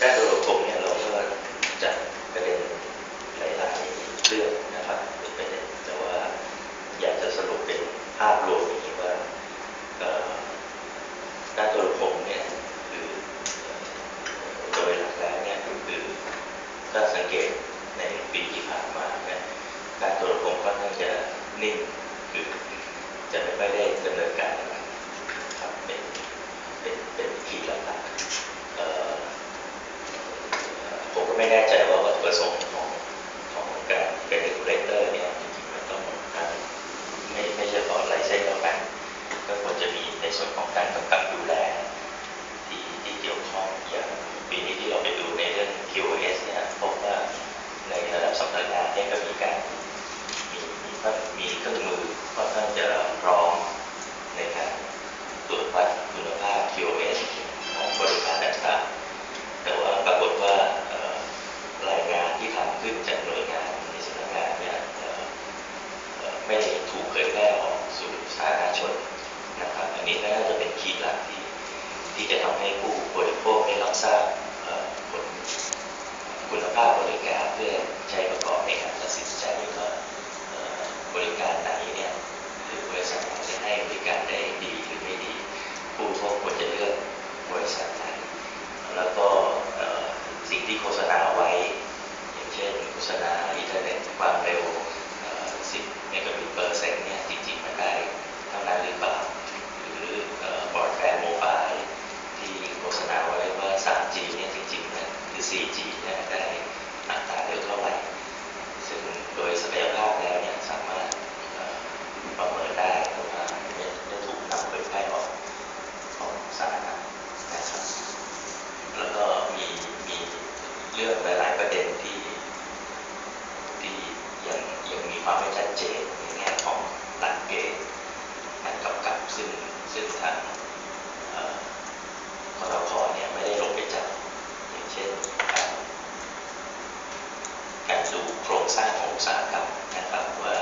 การโดยรมเนี่ยเราก็จัดประเด็นหลายๆเรื่องนะครับเป็นประเด็นแต่ว่าอยากจะสรุปเป็นภาพรวมอย่างนี้ว่าการโดยรมเนี่ยคือโดยหลักแล้วเนี่ยคือถ้าสังเกตในปีที่ผ่านมาเนี่ยการโดยรวมค่อนข้างจะนิ่งคือจะไม่ได้ดำเนินการอะไรครับเป็นเป็นเป็นขีดหลักๆเอ่อ ผมก็ ไม่แน่ใจว่าวัตถุประสงค์ของของการเป็น regulator เตอร์งๆมันต้องการไม่ไม่ใช่เฉพาะไลเซนส์แล้วกันก็ควรจะมีในส่วนของการกำกับดูแลที่ที่เกี่ยวข้องอย่างปีนี้ที่เราไปดูในเรื่อง QoS เนี่ยพบว่าในระดับสำนักงานเนี่ยก็มีการมีมีมีเครื่องมือค่อนข้างจะพร้อมในการตรวจวัดคุณภาพ QoS ของบริการต่างๆ แต่ว่าปรากฏว่าเอ่อรายงานที่ทำขึ้นจากหน่วยงานในสำนักงานเนี่ยเอ่อเอ่อ ไม่ถูกเผยแพร่ออกสู่สาธารณชนนะครับ อันนี้น่าจะเป็นคีย์หลักที่ที่จะทำให้ผู้บริโภคได้รับทราบผลคุณภาพบริการเพื่อใช้ประกอบในการตัดสินใจว่าบริการไหนเนี่ยหรือบริษัทไหนจะให้บริการได้ดีหรือไม่ดี ผู้บริโภคควรจะเลือกบริษัทไหนแล้วก็สิ่งที่โฆษณาไว้ อย่างเช่นโฆษณาอินเทอร์เน็ตความเร็ว10 เมกะบิตเปอร์เซกเนี่ยจริงๆมันได้เท่านั้นหรือเปล่า หรือเอ่อบอร์ดแฟร์โมบายที่โฆษณาไว้ว่า 3G เนี่ยจริงๆมันคือ 4G เนี่ยได้อัตราเร็วเท่าไหร่ ซึ่งโดยศักยภาพแล้วเนี่ยสามารถเอ่อประเมินได้เพราะว่าได้ได้ถูกนำเผยแพร่ออกของสาธารณะนะครับ แล้วก็มีมีเรื่องหลาย ๆ ประเด็นที่ที่ยังยังมีความไม่ชัดเจนในแง่ของหลักเกณฑ์การกำกับซึ่งซึ่งทางเอ่อคอรคเนี่ยไม่ได้ลงไปจับอย่างเช่นการการดูโค รงสร้างของอุตสาหกรรมนะครับว่า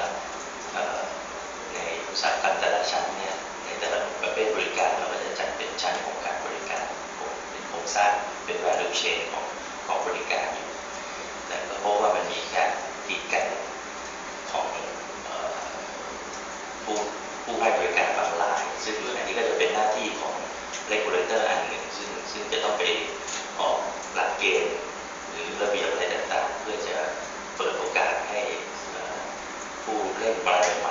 ในอุตสาหกรรมแต่ละชั้นเนี่ยในแต่ละประเภทบริการเราก็จะจัดเป็นชั้นของการบริการเป็นโครงสร้างเป็น value chain ของของบริการอยู่แต่ก็พบว่ามันมีการกีดกันของผู้ผู้ให้บริการบางราย ซึ่งอันนี้ก็จะเป็นหน้าที่ของ regulator อัน by